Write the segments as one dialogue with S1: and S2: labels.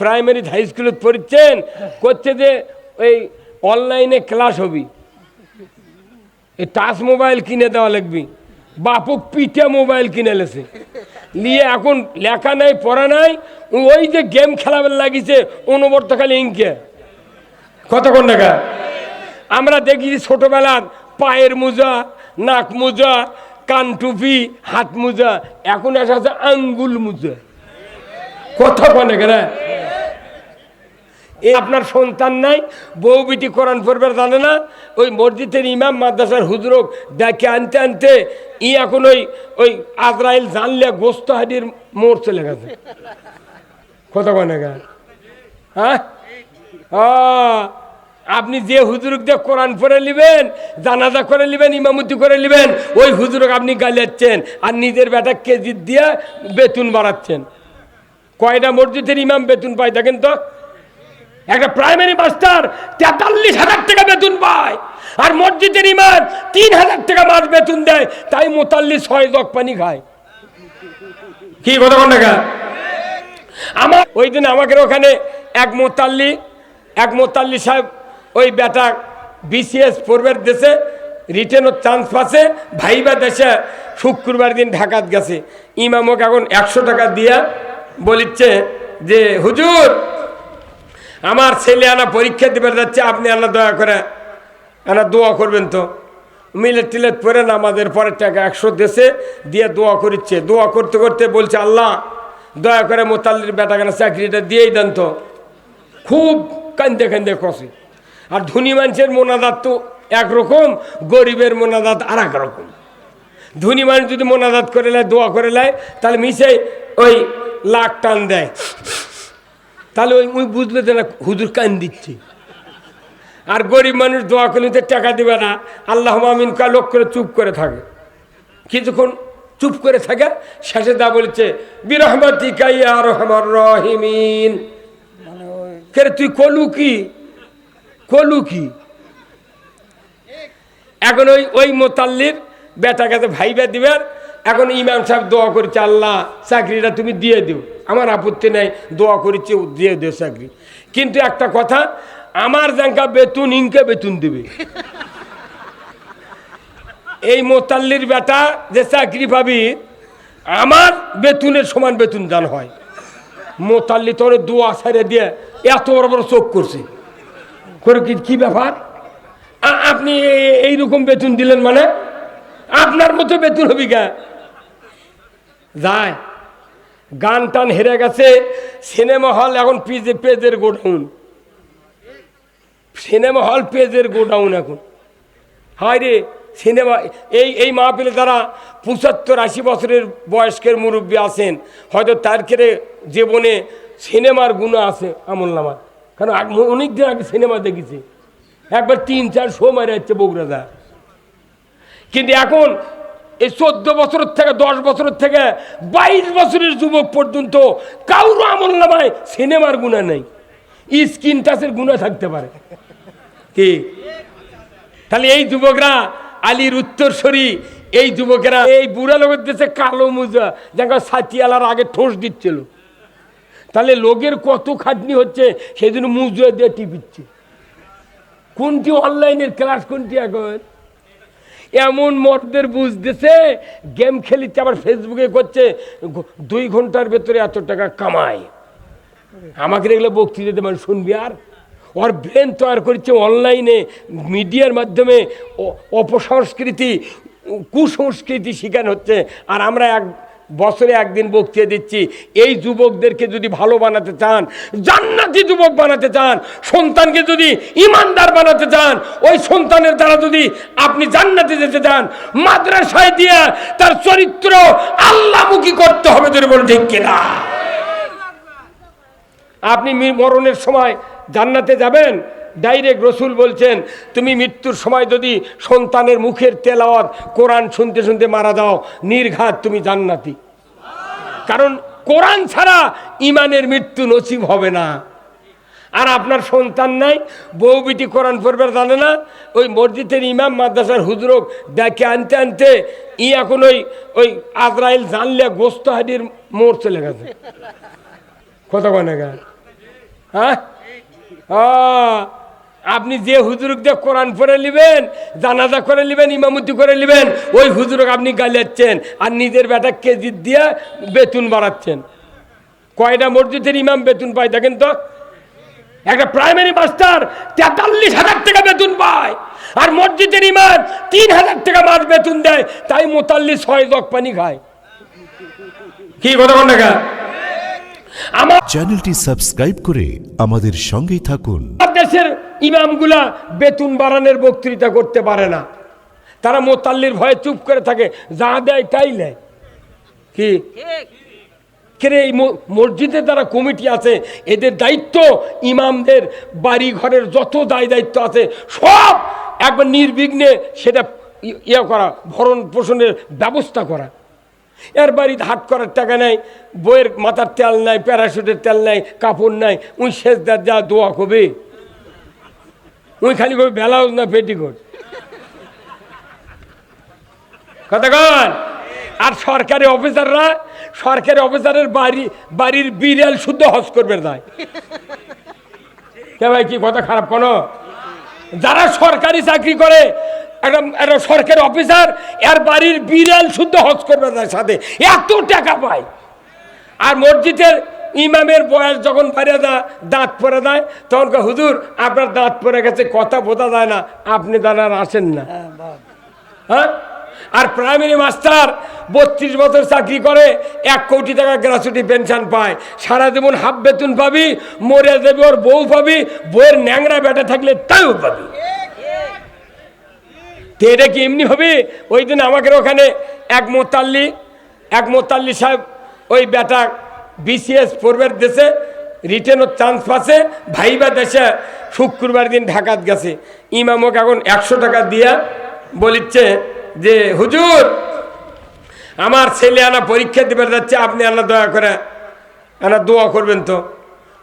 S1: Primary high স্কুলে পড়ছেন করছে যে ওই অনলাইনে ক্লাস হবি। এই টাচ মোবাইল কিনে দেওয়া লাগবি। বাপক পিঠে মোবাইল কিনে লেছে। নিয়ে এখন লেখা নাই, পড়া নাই, ওই যে গেম খেলাবার লাগিছে অনবর্ত খালি ইঙ্কে কতক্ষণ টাকা? আমরা দেখি ছোটবেলার পায়ের মোজা, নাক মোজা, কান টুপি, হাত মোজা, এখন আসা আছে আঙ্গুল মোজা। কতক্ষণ টাকা এ আপনার সন্তান নাই, বউ বিটি কোরআন পড়বে, জানে না? ওই মসজিদের ইমাম, মাদ্রাসার হুজরক দেখে আনতে আনতে ই এখন ওই ওই আজরাইল জানলে গোস্ত হাডির মোড় চলে গেছে। কত কনে? গা হ্যাঁ আপনি যে হুজুরক দিয়ে কোরআন পড়ে নেবেন জানাজা করে নেবেন ইমামতি করে নেবেন ওই হুজুরক আপনি গালিয়াচ্ছেন আর নিজের বেটা কেজি দিয়ে বেতন বাড়াচ্ছেন। কয়টা মসজিদের ইমাম বেতন পায় দেখেন তো? একটা প্রাইমারি মাস্টার তেতাল্লিশ হাজার টাকা বেতন পায়। আর মসজিদের ইমাম তিন হাজার টাকা মাস বেতন দেয়। তাই মোতাল্লি ছয় জগ পানি খায়। কি কথা কোন? টাকা আমার ওই দিন আমাদের ওখানে এক মোতাল্লি এক মোতাল্লি সাহেব ওই বেটা বিসিএস পূর্বের দেশে রিটেনও চান্স পাচ্ছে, ভাইবা দেশে শুক্রবার দিন ঢাকাত গেছে। ইমামক এখন একশো টাকা দিয়া বলিচ্ছে যে, হুজুর আমার ছেলে আনা পরীক্ষা দিবে যাচ্ছে, আপনি আনা দয়া করে আনা দোয়া করবেন তো। মিলেট টিলেট পরে আমাদের পরের টাকা একশো দেশে দিয়ে দোয়া করিচ্ছে। দোয়া করতে করতে বলছে, আল্লাহ, দয়া করে মোতাল্লির বেটা কেন চাকরিটা দিয়েই দেন তো। খুব কান্দে কান্দে কষে। আর ধনী মানুষের মোনাজাত তো একরকম, গরিবের মোনাজাত আর এক রকম। ধনী মানুষ যদি মোনাজাত করে নেয়, দোয়া করে নেয়, তাহলে মিশে ওই লাখ টান দেয়। তাহলে ওই ওই বুঝবে যে না, হুজুর কান দিচ্ছে। আর গরিব মানুষ দোয়া করলে তো টাকা দিবে না। আল্লাহ মামিন কা লোক করে চুপ করে থাকে। কিছুক্ষণ চুপ করে থাকে, শেষে দা বলেছে বিরহমতি কাইয়া রহমান রহিমিন। কে তুই কলু কি? কলু কি? এখন ওই ওই মোতাল্লির বেটা কাছে ভাইবা দিবেন এখন ইমাম সাহেব দোয়া করেছে, আল্লাহ চাকরিটা তুমি দিয়ে দিও। আমার আপত্তি নাই, দোয়া করেছে দিয়ে দিও চাকরি। কিন্তু একটা কথা, আমার জাঙ্কা বেতন, ইনকে বেতন দিবে। এই মোতাল্লির বেটা যে চাকরি পাবি, আমার বেতনের সমান বেতন দান হয়। মোতাল্লি তোর দোয়া ছেড়ে দিয়ে এত বড় বড় চোখ করছে। করে কি ব্যাপার? আপনি এইরকম বেতন দিলেন মানে? আপনার মতো বেতন হবি গা যায়। গান টান হেরে গেছে, সিনেমা হল এখন পেজে পেজের গোডাউন। সিনেমা হল পেজের গোডাউন এখন। হায় রে, সিনেমা, এই এই মাহফিলে যারা পঁচাত্তর, আশি বছরের বয়স্কের মুরব্বী আছেন, হয়তো তার কেড়ে জীবনে সিনেমার গুণ আছে আমল নামার। কারণ অনেক দিন আগে সিনেমা দেখেছি। একবার তিন চার শো মারা যাচ্ছে বগুড়াদা কিন্তু এখন এই চোদ্দ বছরের থেকে, দশ বছরের থেকে, বাইশ বছরের যুবক পর্যন্ত কারও আমল নামায় সিনেমার গুণা নেই। স্কিন টাচের গুণা থাকতে পারে। কি? তাহলে এই যুবকরা, আলীর উত্তরসরি, এই যুবকেরা, এই বুড়া লোকের দেশে কালো মুজা যেন সাথিয়ালার আগে ঠোঁস দিচ্ছিল। তাহলে লোকের কত খাটনি হচ্ছে জন্য মুজুয়া দিয়ে টিপিচ্ছে। কোনটি অনলাইনের ক্লাস কোনটি এখন? এমন মর্দের বুঝতেছে, গেম খেলিতে আবার ফেসবুকে করছে দুই ঘণ্টার ভেতরে এত টাকা কামায়। আমাকে এগুলো বক্তৃতা দিতে মানে শুনবি আর? ওর ব্রেন তৈরি করছে অনলাইনে মিডিয়ার মাধ্যমে অপসংস্কৃতি, কুসংস্কৃতি শিকার হচ্ছে। আর আমরা এক বছরে একদিন বক্তৃতা দিচ্ছি। এই যুবকদেরকে যদি ভালো বানাতে চান, জান্নাতি যুবক বানাতে চান, সন্তানকে যদি ইমানদার বানাতে চান, ওই সন্তানের দ্বারা যদি আপনি জান্নাতে যেতে চান, মাদ্রাসায় দিয়ে তার চরিত্র আল্লাহমুখী করতে হবে যদি বলে ঠিক কিনা? আপনি মরণের সময় জান্নাতে যাবেন ডাইরেক্ট রসুল বলছেন তুমি মৃত্যুর সময় যদি সন্তানের মুখের তেলাওয়াত কোরআন শুনতে শুনতে মারা যাও নির্ঘাত তুমি জান্নাতি। কারণ কোরআন ছাড়া ইমানের মৃত্যু নসিব হবে না। আর আপনার সন্তান নাই বউ বিটি কোরআন পড়বে জানে না ওই মসজিদের ইমাম মাদ্রাসার হুজরক দেখে আনতে আনতে ই এখন ওই ওই আজরাইল জানলে গোস্ত হাডির মোড় চলে গেছে। কথা কয় না গা? হ্যাঁ? ও, আপনি যে হুজুরক দিয়ে কোরআন পড়ে নেবেন, জানাজা করে নেবেন, ইমামতি করে নেবেন, ওই হুজুরক আপনি গালিয়াচ্ছেন আর নিজের বেটা কেজি দিয়ে বেতন বাড়াচ্ছেন। কয়টা মসজিদের ইমাম বেতন পায় দেখেন তো? একটা প্রাইমারি মাস্টার তেতাল্লিশ হাজার টাকা বেতন পায় আর মসজিদের ইমাম তিন হাজার টাকা মাস বেতন দেয়, তাই মোতাল্লিশ ছয় জগ পানি খায়। কি কথা বল না আমার
S2: চ্যানেলটি সাবস্ক্রাইব করে আমাদের সঙ্গেই থাকুন।
S1: দেশের ইমামগুলা বেতন বাড়ানোর বক্তৃতা করতে পারে না। তারা মোতাল্লির ভয়ে চুপ করে থাকে যা দেয় তাই নেয়। কি? কেরে এই মসজিদে যারা কমিটি আছে এদের দায়িত্ব ইমামদের বাড়ি ঘরের যত দায় দায়িত্ব আছে সব একবার নির্বিঘ্নে সেটা ইয়ে করা ভরণ পোষণের ব্যবস্থা করা। এর বাড়িতে হাট করার টাকা নেই, বইয়ের মাথার তেল নাই, প্যারাশুটের তেল নাই, কাপড় নাই, উই শেষ দার যা দোয়া কবে উই খালি কবে ব্লাউজ না পেটিকোট। কতক্ষণ আর সরকারি অফিসাররা, সরকারি অফিসারের বাড়ি, বাড়ির বিড়াল শুদ্ধ হজ করবে তাই কে ভাই, কি কথা খারাপ কোনো? যারা সরকারি চাকরি করে একটা একটা সরকারি অফিসার এর বাড়ির বিড়াল শুদ্ধ হজ করবে তার সাথে। এত টাকা পায়। আর মসজিদের ইমামের বয়স যখন বাড়িয়ে দেয় দাঁত পরে দেয় তখন হুজুর আপনার দাঁত পরে গেছে কথা বোঝা যায় না আপনি দাঁড় আর আসেন না। হ্যাঁ আর প্রাইমারি মাস্টার বত্রিশ বছর চাকরি করে এক কোটি টাকা গ্রাচুটি পেনশন পায়। সারা জীবন হাফ বেতন পাবি মরে যাবে ওর বউ পাবি বউয়ের ন্যাংরা বেটা থাকলে তাইও পাবি। তো এটা কি এমনি হবে? ওই দিন আমাকে ওখানে এক মোতাল্লি এক মোতাল্লি সাহেব ওই বেটা বিসিএস পূর্বের দেশে রিটেনও চান্স পাচ্ছে, ভাইবা দেশে শুক্রবার দিন ঢাকাত গেছে। ইমামক এখন একশো টাকা দিয়া বলিচ্ছে যে, হুজুর, আমার ছেলে আনা পরীক্ষা দিবে যাচ্ছে, আপনি আনা দয়া করে, আনা দোয়া করবেন তো।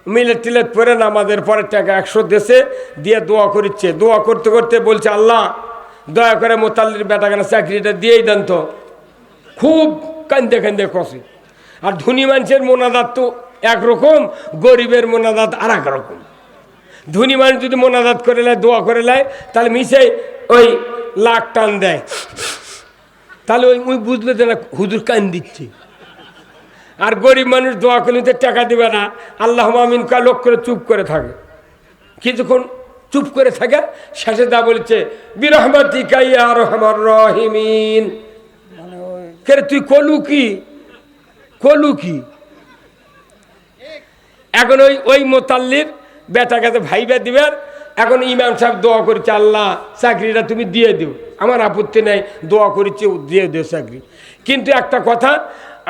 S1: মিলেট টিলেট পরে নামাজের পরের টাকা একশো দেশে দিয়ে দোয়া করিচ্ছে। দোয়া করতে করতে বলছে, আল্লাহ দয়া করে মোতাল্লির কেন চাকরিটা দিয়েই দেন তো। খুব কান্দে কান্দে কষে আর ধনী মানুষের মোনাদাত তো একরকম, গরিবের মোনাদাত আর এক রকম। ধনী মানুষ যদি মোনাজাত করে নেয়, দোয়া করে নেয়, তাহলে মিশে ওই লাখ টান দেয়। তাহলে ওই ওই বুঝবে যে না হুজুর কান দিচ্ছে আর গরিব মানুষ দোয়া করলে টাকা দিবে না। আল্লাহ মামিন কা লোক করে চুপ করে থাকে। কিছুক্ষণ চুপ করে থাকে। শেষে দা বলছে রহমান। রহিমিন কে তুই কলু কি? কলু কি? এখন ওই ওই মোতাল্লির বেটা কাছে ভাইবা দিবেন এখন ইমাম সাহেব দোয়া করছে আল্লাহ চাকরিটা তুমি দিয়ে দিও। আমার আপত্তি নাই দোয়া করেছে দিয়ে দিও চাকরি। কিন্তু একটা কথা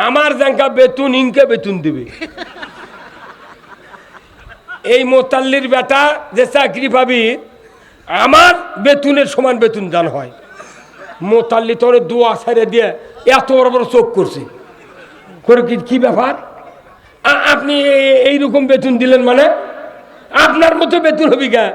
S1: আমার জাঙ্কা বেতন ইনকে বেতন দিবে। এই মোতাল্লির বেটা যে চাকরি পাবি, আমার বেতনের সমান বেতন দান হয়। মোতাল্লি তোর দোয়া ছেড়ে দিয়ে এত বড় বড় চোখ করছে। করে কি কি ব্যাপার? আপনি এ- এইরকম বেতন দিলেন মানে? আপনার মতো বেতন হবি গা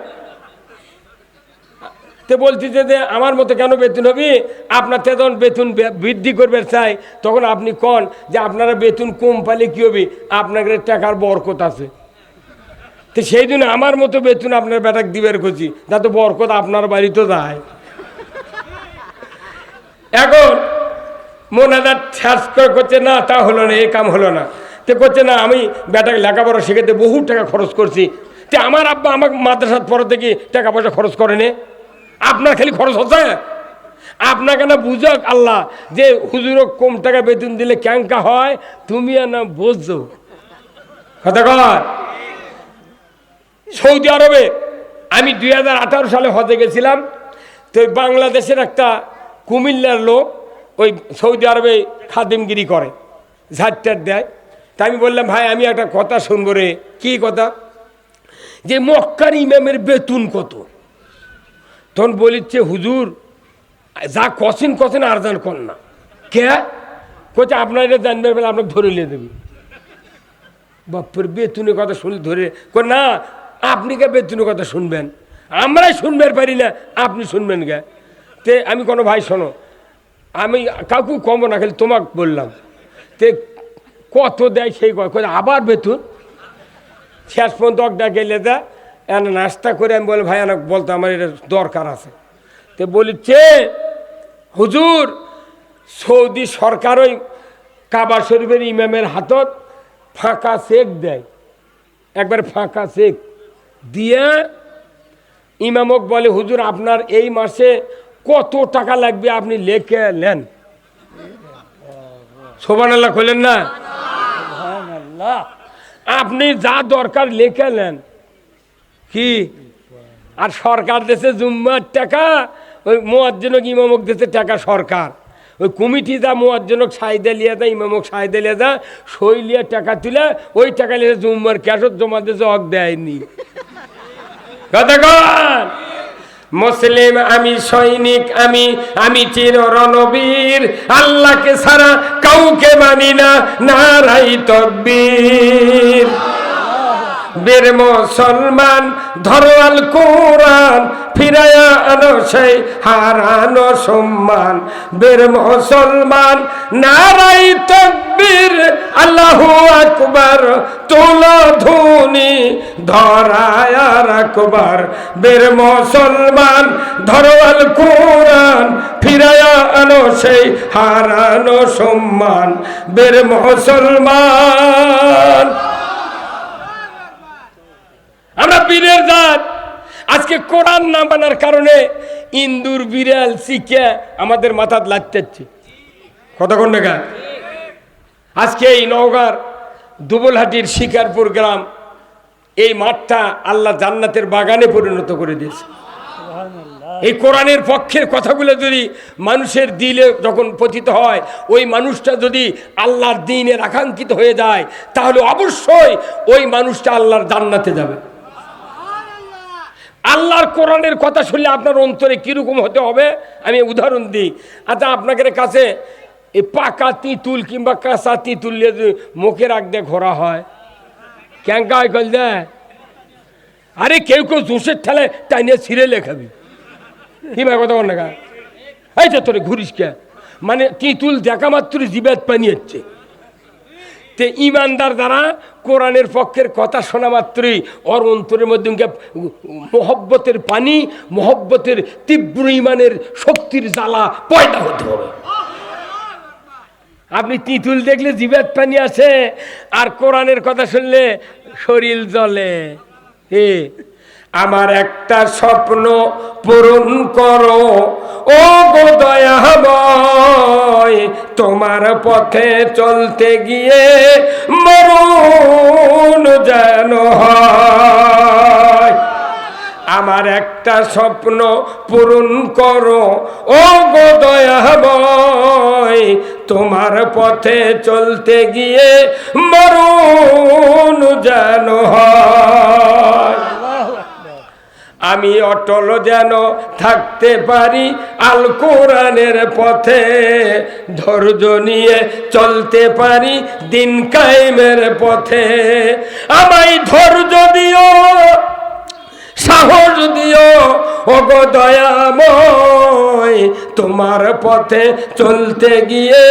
S1: তে বলছি যে আমার মতো কেন বেতন হবি? আপনার তো যখন বেতন বৃদ্ধি করবে চাই, তখন আপনি কন যে আপনারা বেতন কম পালে কি হবে? আপনাকে টাকার বরকত আছে। তো সেই জন্য আমার মতো বেতন আপনার বেটাক দিবের খুঁজি যাতে বরকত আপনার বাড়িতে যায়। এখন মোনাজাত সার্চ করে করছে, না, তা হলো না এই কাম হলো না। তো করছে, না, আমি বেটাকে লেখাপড়া শেখাতে বহু টাকা খরচ করছি। তো আমার আব্বা আমাকে মাদ্রাসার পরে থেকে টাকা পয়সা খরচ করেনি আপনার খালি খরচ হচ্ছে? আপনাকে না বুঝক আল্লাহ যে হুজুর কম টাকা বেতন দিলে ক্যাঙ্কা হয়, তুমি আর না বুঝছ। কথা কয়? সৌদি আরবে। আমি দুই হাজার আঠারো সালে হজে গেছিলাম। তো বাংলাদেশের একটা কুমিল্লার লোক ওই সৌদি আরবে খাদিমগিরি করে ঝাড়টার দেয়। তা আমি বললাম, ভাই, আমি একটা কথা শুনব রে। কী কথা? যে মক্কার ইমামের বেতন কত? তখন বলিচ্ছে, হুজুর, যা কছেন কছেন আর যান কর না। কে? কোচে আপনার এটা জানবে বলে ধরে নিয়ে দেবে বাপের, বেতনের কথা শুনলে ধরে না আপনি কে বেতনের কথা শুনবেন? আমরাই শুনবার পারি না আপনি শুনবেন গে তে আমি কোনো ভাই শোনো আমি কাউকে কম না খালি তোমাকে বললাম। তে কত দেয় সেই কয়, আবার বেতন? শেষ পর্যন্ত অকডা গেলে দা এনে নাস্তা করে আমি বলি ভাই অনেক বলতো আমার এটা দরকার আছে। তো বলিচ্ছে হুজুর সৌদি সরকার ওই কাবা শরীফের ইমামের হাতত ফাঁকা চেক দেয়। একবার ফাঁকা চেক। দিয়ে ইমামক বলে হুজুর আপনার এই মাসে কত টাকা লাগবে আপনি লেখে নেন? সোবান আল্লাহ খোলেন না আপনি যা দরকার লেখে নেন। কি? আর সরকার দেশে জুম্মার টাকা ওই মোয়াজ্জনক ইমামক দেশে টাকা সরকার। ওই কমিটি যা মোয়াজ্জনক সাইদে লিয়ে দেয় ইমামক সাইদে লিয়ে দেয় সই লিয়ে টাকা তুলে ওই টাকা লিয়ে জুম্মার ক্যাশত জমা দিয়ে হক দেয়নি। কন মুসলিম আমি সৈনিক, আমি আমি চির রণবীর আল্লাহকে সারা কাউকে মানি না, নারাই তকবীর। বীর মুসলমান ধরোয়াল কোরআন, ফিরায়া আনো সেই হারানো সম্মান। বীর মুসলমান নারাই তকবীর, আল্লাহু আকবার, তোলা ধুনি, ধরায় আকবার বীর মুসলমান ধরোয়াল কোরআন, ফিরায়া আনো সেই হারানো সম্মান। বীর মুসলমান আমরা বীরের জাত। আজকে কোরআন না মানার কারণে ইন্দুর বিড়াল শিখে আমাদের মাথাত লাগতেছে কতক্ষণ টাকা আজকে এই নওগাঁর দুবলহাটির শিকারপুর গ্রাম এই মাঠটা আল্লাহ জান্নাতের বাগানে পরিণত করে দিয়েছে। এই কোরআনের পক্ষের কথাগুলো যদি মানুষের দিলে যখন পতিত হয় ওই মানুষটা যদি আল্লাহর দিনের আকাঙ্ক্ষিত হয়ে যায় তাহলে অবশ্যই ওই মানুষটা আল্লাহর জান্নাতে যাবে। আল্লাহর কোরআনের কথা শুনলে আপনার অন্তরে কীরকম হতে হবে? আমি উদাহরণ দিই। আচ্ছা আপনাদের কাছে এই পাকা তিতুল কিংবা কাঁচা তিঁতুল মুখে রাখতে ঘোরা হয় ক্যাঙ্কা হয় কল আরে কেউ কেউ জোসের ঠেলে টাইনে ছিঁড়ে লেখাবি কি ভাই কথা বল না এই যে তোরে ঘুরিস কে? মানে তিতুল দেখা মাত্র জিবাত পানি হচ্ছে। তে ইমানদার দ্বারা কোরআনের পক্ষের কথা শোনা মাত্রই, ওর অন্তরের মধ্যে মহব্বতের পানি, মহব্বতের তীব্র ইমানের শক্তির জ্বালা পয়দা হতে হবে। আপনি তিতুল দেখলে জিবাত পানি আছে আর কোরআনের কথা শুনলে শরীর জলে হে আমার একটা স্বপ্ন পূরণ করো। ও গো দয়াময়, তোমার পথে চলতে গিয়ে মরণ যেন হয়। আমার একটা স্বপ্ন পূরণ করো। ও গো দয়াময়, তোমার পথে চলতে গিয়ে মরণ যেন হয়। আমি অটল যেন থাকতে পারি আল কোরআনের পথে। ধৈর্য নিয়ে চলতে পারি দিন কায়েমের পথে। আমায় ধৈর্য দিও, সাহস দিও, ওগো দয়াময়। তোমার পথে চলতে গিয়ে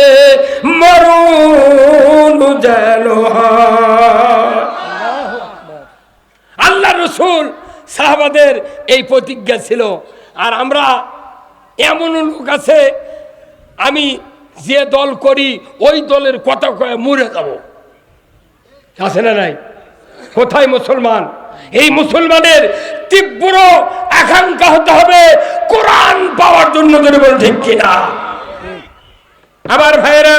S1: মরুন যেন আল্লাহ রসুল সাহাবাদের এই প্রতিজ্ঞা ছিল। আর আমরা এমন লোক আছে, আমি যে দল করি, ওই দলের কথা কয়ে মরে যাব। আছে না নাই? কোথায় মুসলমান? এই মুসলমানের তীব্র আকাঙ্ক্ষা হতে হবে, কোরআন পাওয়ার জন্য ঠিক কিনা আবার ভাইয়েরা,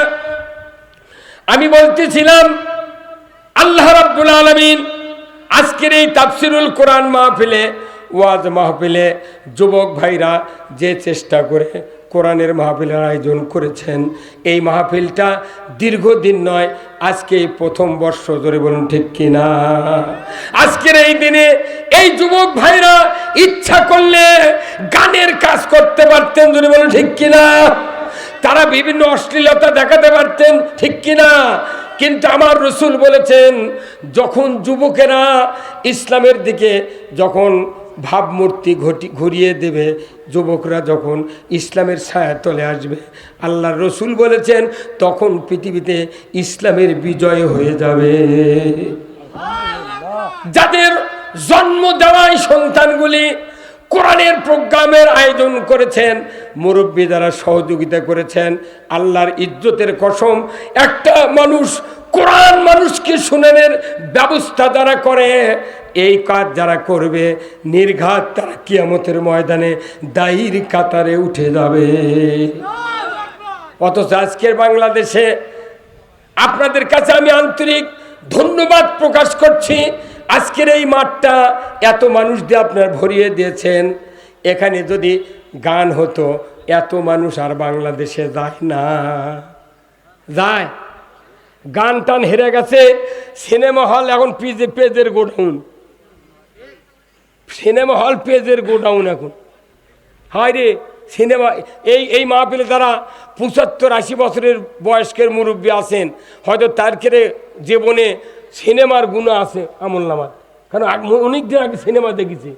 S1: আমি বলতেছিলাম, আল্লাহ রাব্বুল আলামিন আজকের এই তাফসিরুল কোরআন মাহফিলে, ওয়াজ মাহফিলে যুবক ভাইরা যে চেষ্টা করে কোরআনের মাহফিলের আয়োজন করেছেন, এই মাহফিলটা দীর্ঘদিন নয়, আজকে প্রথম বর্ষ ধরে বলুন ঠিক কিনা? আজকের এই দিনে এই যুবক ভাইরা ইচ্ছা করলে গানের কাজ করতে পারতেন যদি বলুন ঠিক কিনা? তারা বিভিন্ন অশ্লীলতা দেখাতে পারতেন ঠিক কিনা? কিন্তু আমার রসুল বলেছেন, যখন যুবকেরা ইসলামের দিকে যখন ভাবমূর্তি ঘটি, ঘুরিয়ে দেবে, যুবকরা যখন ইসলামের ছায়াতলে আসবে আল্লাহ রসুল বলেছেন, তখন পৃথিবীতে ইসলামের বিজয় হয়ে যাবে। যাদের জন্ম দেওয়াই সন্তানগুলি কোরআনের প্রোগ্রামের আয়োজন করেছেন, মুরব্বী যারা সহযোগিতা করেছেন, আল্লাহর ইজ্জতের কসম, একটা মানুষ কোরআন মানুষকে শুনানোর ব্যবস্থা যারা করে, এই কাজ যারা করবে, নির্ঘাত তারা কিয়ামতের ময়দানে দায়ীর কাতারে উঠে যাবে। অথচ আজকের বাংলাদেশে আপনাদের কাছে আমি আন্তরিক ধন্যবাদ প্রকাশ করছি। আজকের এই মাঠটা এত মানুষ দিয়ে আপনার ভরিয়ে দিয়েছেন। এখানে যদি গান হতো, এত মানুষ আর বাংলাদেশে যায় না। যায়। গান টান হেরে গেছে, সিনেমা হল এখন পিজে, পেজের গোডাউন। সিনেমা হল পেজের গোডাউন এখন। হায় রে, সিনেমা, এই এই মাহফিলে যারা পঁচাত্তর আশি বছরের বয়স্কের মুরব্বী আছেন, হয়তো তার কেড়ে জীবনে সিনেমার গুণ আছে আমল নামার। কারণ অনেক দিন আগে সিনেমা দেখেছি।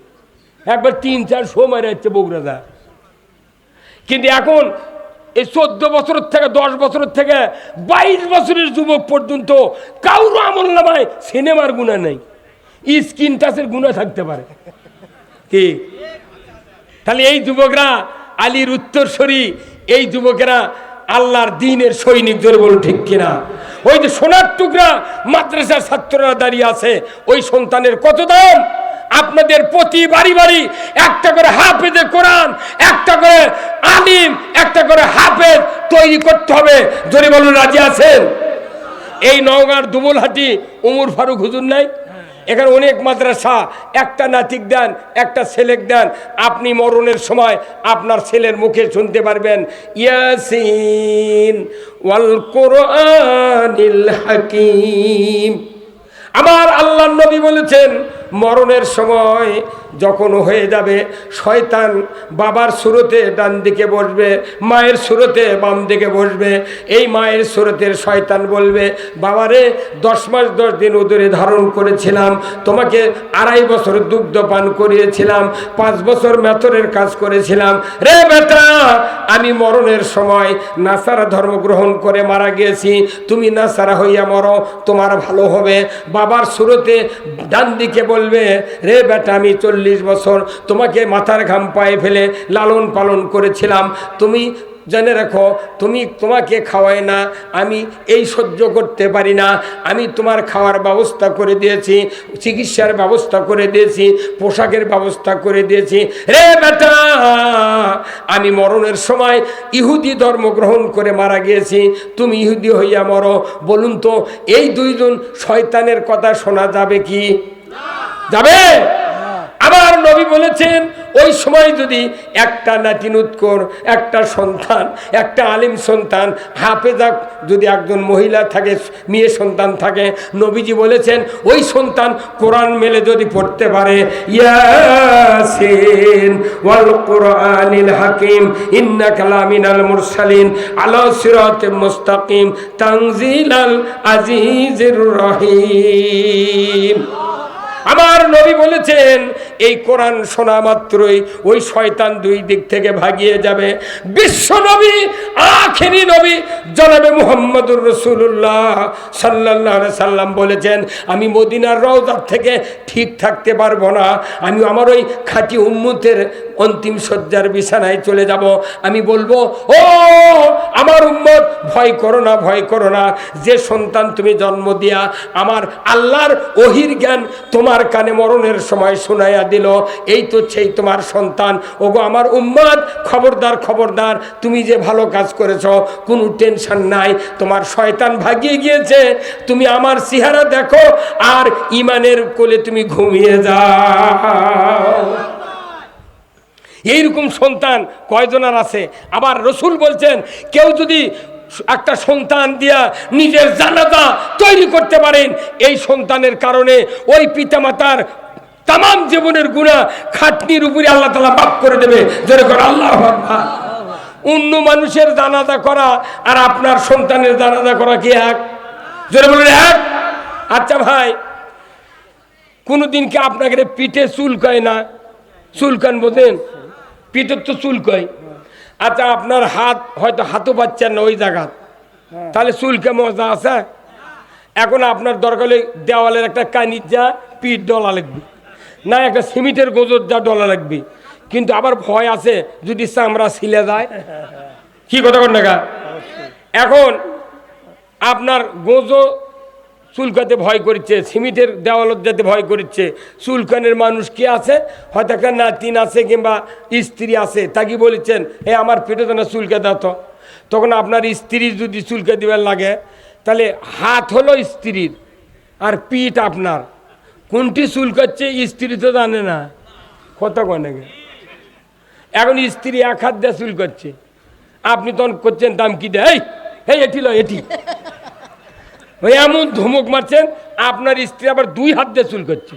S1: একবার তিন, চার শো মারা যাচ্ছে বগুড়াদা কিন্তু এখন এই চোদ্দ বছরের থেকে, দশ বছরের থেকে, বাইশ বছরের যুবক পর্যন্ত কারও আমল নামায় সিনেমার গুণা নেই। স্ক্রিন টাচের গুণা থাকতে পারে। কি? তাহলে এই যুবকরা আলীর উত্তরসরি, এই যুবকেরা আল্লাহর দিনের সৈনিক জোরে বলুন ঠিক কিনা? ওই যে সোনার টুকরা মাদ্রাসার ছাত্ররা দাঁড়িয়ে আছে, ওই সন্তানের কত দাম? আপনাদের প্রতি বাড়ি বাড়ি একটা করে হাফেজে কোরআন, একটা করে আলিম, একটা করে হাফেজ তৈরি করতে হবে। জোরে বলুন, রাজি আছেন? এই নওগাঁর দুবলহাটি উমর ফারুক হুজুর নাই? এখানে অনেক মাদ্রাসা, একটা নাতিক দেন, একটা ছেলেক দেন। আপনি মরণের সময় আপনার ছেলের মুখে শুনতে পারবেন, ইয়াসিন হাকিম। আমার আল্লাহ নবী বলেছেন মরণের সময় যখন হয়ে যাবে, শয়তান বাবার সুরতে ডান দিকে বসবে, মায়ের সুরতে বাম দিকে বসবে। এই মায়ের সুরতের শয়তান বলবে, বাবারে, দশ মাস দশ দিন উদরে ধারণ করেছিলাম, তোমাকে আড়াই বছর দুগ্ধ পান করিয়েছিলাম, পাঁচ বছর মেথরের কাজ করেছিলাম। রে বেটা আমি মরণের সময় নাসারা ধর্ম গ্রহণ করে মারা গিয়েছি। তুমি নাসারা হইয়া মরো, তোমার ভালো হবে। বাবার শুরুতে ডান দিকে বলবে, রে বেটা, আমি চল্লিশ বছর তোমাকে মাথার ঘাম পায়ে ফেলে লালন পালন করেছিলাম। তুমি জেনে রাখো, তুমি তোমাকে খাওয়াই না, আমি এই সহ্য করতে পারি না। আমি তোমার খাওয়ার ব্যবস্থা করে দিয়েছি, চিকিৎসার ব্যবস্থা করে দিয়েছি, পোশাকের ব্যবস্থা করে দিয়েছি। রে বেটা, আমি মরণের সময় ইহুদি ধর্ম গ্রহণ করে মারা গিয়েছি, তুমি ইহুদি হইয়া মরো। বলুন তো, এই দুইজন শয়তানের কথা শোনা যাবে কি? যাবে? আবার নবী বলেছেন, ওই সময় যদি একটা নাতিন উৎকর একটা সন্তান, একটা আলিম সন্তান, হাফেজা যদি একজন মহিলা থাকে, মেয়ে সন্তান থাকে, নবীজি বলেছেন, ওই সন্তান কোরআন মেলে যদি পড়তে পারে হাকিম ইন্না কালামিনাল মুরসালিন, আলা সিরাতিম মুস্তাকিম, তানজিলাল আজিজির রহিম। আমার নবী বলেছেন এই কোরআন শোনা মাত্রই ওই শয়তান দুই দিক থেকে ভাগিয়ে যাবে। বিশ্ব নবী, আখেরি নবী, জনাবে মুহাম্মদুর রসুল্লাহ সাল্লাহ সাল্লাম বলেছেন, আমি মদিনার রওজার থেকে ঠিক থাকতে পারব না। আমি আমার ওই খাঁটি উম্মতের অন্তিম শয্যার বিছানায় চলে যাব। আমি বলব, ও আমার উম্মত, ভয় করো না, ভয় করো না। যে সন্তান তুমি জন্ম দিয়া আমার আল্লাহর অহির জ্ঞান তোমার কানে মরণের সময় শোনাইয়া দিল, এই তো সেই তোমার সন্তান। ওগো আমার উম্মত, খবরদার খবরদার, তুমি যে ভালো কাজ করেছ, কোনো টেনশন নাই। তোমার শয়তান ভাগিয়ে গিয়েছে। তুমি আমার চেহারা দেখো, আর ইমানের কোলে তুমি ঘুমিয়ে যাও। এইরকম সন্তান কয়জনের আছে? আবার রসুল বলছেন, কেউ যদি একটা সন্তান দিয়া নিজের জানাতা তৈরি করতে পারেন, এই সন্তানের কারণে ওই পিতামাতার তাম জীবনের গুণা খাটনির উপরে আল্লাহ তালা মাফ করে দেবে। যেরকম আল্লাহ। অন্য মানুষের জানাজা করা আর আপনার সন্তানের জানাজা করা কি এক? জোরে বলুন, এক? আচ্ছা ভাই, কোনোদিন কি আপনাকে পিঠে চুল কয় না? চুলকান বোঝেন? পিঠের তো চুল কয়। আচ্ছা আপনার হাত হয়তো হাতও পাচ্ছেন না ওই জায়গা তাহলে চুলকে মজা আছে? এখন আপনার দরকার দেওয়ালের একটা কানির যা পিঠ ডলা লাগবে। না, একটা সিমেন্টের গোজর যা ডলা লাগবে। কিন্তু আবার ভয় আছে যদি চামড়া ছিলে যায়। কি কথা কর না এখন আপনার গোজো চুলকাতে ভয় করছে সিমেন্টের দেওয়ালত যেতে ভয় করছে চুলকানের মানুষ কি আছে? হয়তো একটা নাতিন আছে কিংবা স্ত্রী আছে, তাকে বলেছেন, এ, আমার পেটে তো না চুলকা দাও তো। তখন আপনার স্ত্রী যদি চুলকা দিবার লাগে, তাহলে হাত হলো স্ত্রীর, আর পিঠ আপনার। কোনটি চুলকাচ্ছে স্ত্রী তো জানে না। কত কনেকে এখন স্ত্রী এক হাত দিয়ে চুল করছে আপনি তখন করছেন দাম কি দেয়? এটি লো এটি। ওই এমন ধমক মারছেন, আপনার স্ত্রী আবার দুই হাত দিয়ে চুল করছে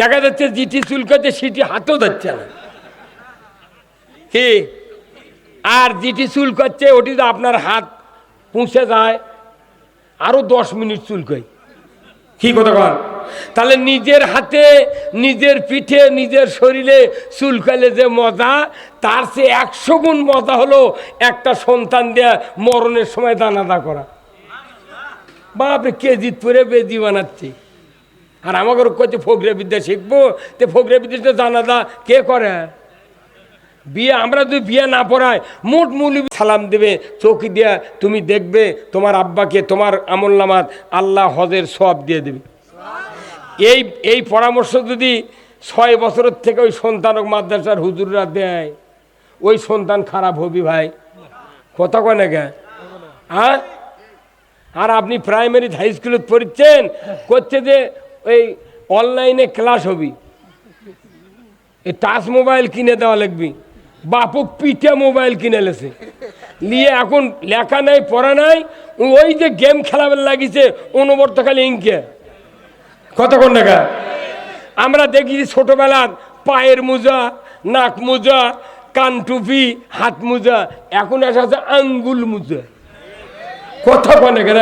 S1: দেখা যাচ্ছে যেটি চুল করছে সেটি হাতও ধরছে না। কি? আর যেটি চুল করছে ওটি তো আপনার হাত পুষে যায়, আরও দশ মিনিট চুল কই কি কথা কন? তাহলে নিজের হাতে, নিজের পিঠে, নিজের শরীরে চুলকালে যে মজা, তার সে একশো গুণ মজা হলো একটা সন্তান দেয়া মরণের সময় দানাদা করা। বাপরে কেজিত পরে বেদি বানাচ্ছি? আর আমাকে করছে ফকরে বিদ্যা শিখব? তো ফকরে বিদ্যা জানাদা কে করে? বিয়ে, আমরা যদি বিয়ে না পড়াই, মোট মূল্য সালাম দেবে, চৌকি দিয়া, তুমি দেখবে, তোমার আব্বাকে, তোমার আমল নামাত আল্লাহ হজের সব দিয়ে দেবে। এই এই পরামর্শ যদি ছয় বছরের থেকে ওই সন্তানক মাদ্রাসার হুজুররা দেয়, ওই সন্তান খারাপ হবি ভাই। কথা কয় না হ্যাঁ আর আপনি প্রাইমারি হাই স্কুলত পড়ছেন করছে যে ওই অনলাইনে ক্লাস হবি। এই টাচ মোবাইল কিনে দেওয়া লাগবি। বাপক পিঠে মোবাইল কিনে লেছে। নিয়ে এখন লেখা নাই, পড়া নাই, ওই যে গেম খেলাবার লাগিছে অনবর্ত খালি ইঙ্কে কতক্ষণ দেখা আমরা দেখি ছোটবেলার পায়ের মোজা নাক মোজা কান টুপি হাত মোজা এখন এসে আছে আঙ্গুল মোজা। কথা কনে কেন